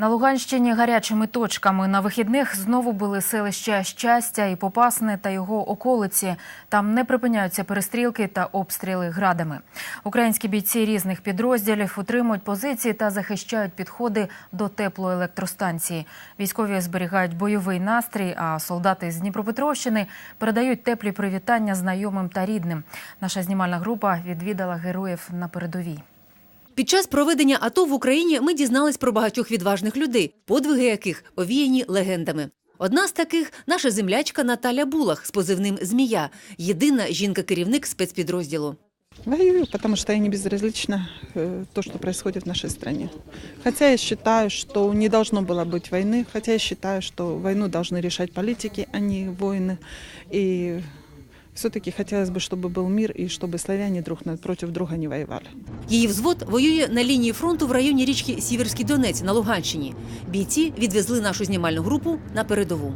На Луганщині гарячими точками на вихідних знову були селища Щастя і Попасне та його околиці. Там не припиняються перестрілки та обстріли градами. Українські бійці різних підрозділів утримують позиції та захищають підходи до теплоелектростанції. Військові зберігають бойовий настрій, а солдати з Дніпропетровщини передають теплі привітання знайомим та рідним. Наша знімальна група відвідала героїв на передовій. Під час проведення АТО в Україні ми дізнались про багатьох відважних людей, подвиги яких овіяні легендами. Одна з таких наша землячка Наталя Булах з позивним Змія, єдина жінка-керівник спецпідрозділу. Воюю, потому что я не безразлична э, то, что происходит в нашей стране. Хотя я считаю, что не должно было быть войны, хотя я считаю, что войну должны решать политики, а не воины. И все-таки хотелось бы, чтобы был мир и чтобы славяне друг над- против друга не воевали. Її взвод воює на лінії фронту в районі річки Сіверський Донець на Луганщині. Бійці відвезли нашу знімальну групу на передову.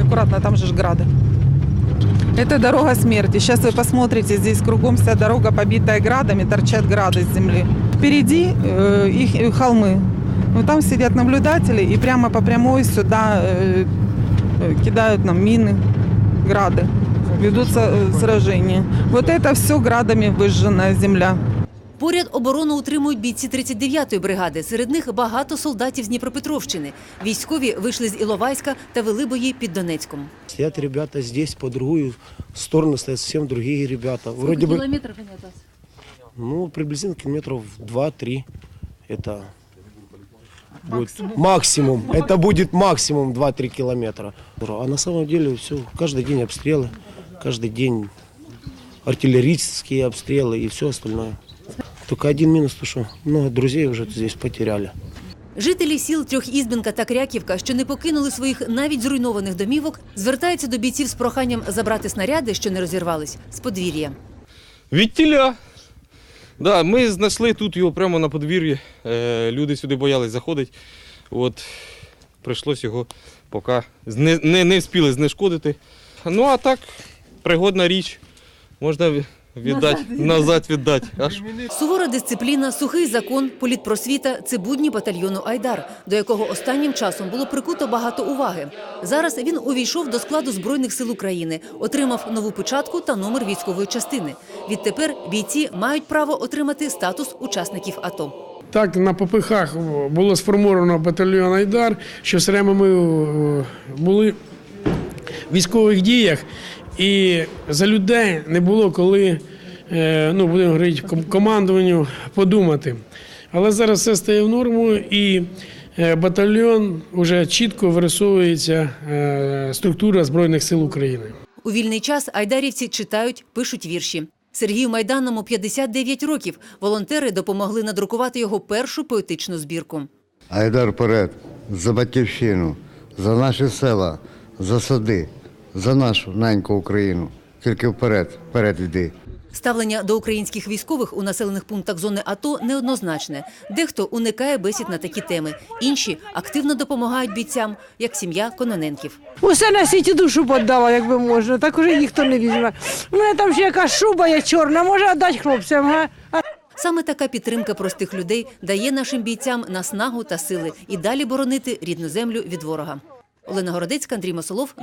Аккуратно, там же ж грады. Это дорога смерти. Сейчас вы посмотрите, здесь кругом вся дорога побитая градами, торчат грады с земли. Впереди э, их э, холмы. Но там сидят наблюдатели и прямо по прямой сюда э, э, кидают нам мины, грады. Ведутся э, сражения. Вот это все градами выжженная земля. Поряд оборону утримують бійці 39-ї бригади. Серед них багато солдатів з Дніпропетровщини. Військові вийшли з Іловайська та вели бої під Донецьком. Стоят ребята здесь, по другую сторону стоят совсем другие ребята. Вроде бы, кілометрів вони від вас? ну, приблизительно километров 2-3. Это будет максимум. Это будет максимум 2-3 километра. А на самом деле все, каждый день обстрелы, каждый день артиллерийские обстрелы и все остальное. Только один минус, то что много друзей уже здесь потеряли. Жителі сіл Трьохізбінка та Кряківка, що не покинули своїх навіть зруйнованих домівок, звертаються до бійців з проханням забрати снаряди, що не розірвались, з подвір'я. Від тіля. Да, ми знайшли тут його прямо на подвір'ї. Е, люди сюди боялись заходити. От, прийшлось його поки зне- не, не встигли знешкодити. Ну а так, пригодна річ. Можна віддати, назад віддати. Аж Сувора дисципліна, сухий закон, політпросвіта – це будні батальйону «Айдар», до якого останнім часом було прикуто багато уваги. Зараз він увійшов до складу Збройних сил України, отримав нову печатку та номер військової частини. Відтепер бійці мають право отримати статус учасників АТО. Так, на попихах було сформовано батальйон Айдар, що все время ми е, були в військових діях, і за людей не було коли, е, ну, будемо говорити, ком- командуванню подумати. Але зараз все стає в норму, і е, батальйон вже чітко вирисовується е, структура Збройних сил України. У вільний час айдарівці читають, пишуть вірші. Сергію Майданному 59 років. Волонтери допомогли надрукувати його першу поетичну збірку. Айдар вперед, за батьківщину, за наші села, за сади, за нашу неньку Україну. Тільки вперед, вперед йди. Ставлення до українських військових у населених пунктах зони АТО неоднозначне. Дехто уникає бесід на такі теми, інші активно допомагають бійцям, як сім'я Кононенків. Усе на світі душу подала, якби можна, так уже ніхто не візьме. У мене там ще якась шуба є чорна, може віддати хлопцям. Га? Саме така підтримка простих людей дає нашим бійцям наснагу та сили і далі боронити рідну землю від ворога. Олена Городецька, Андрій Масолов.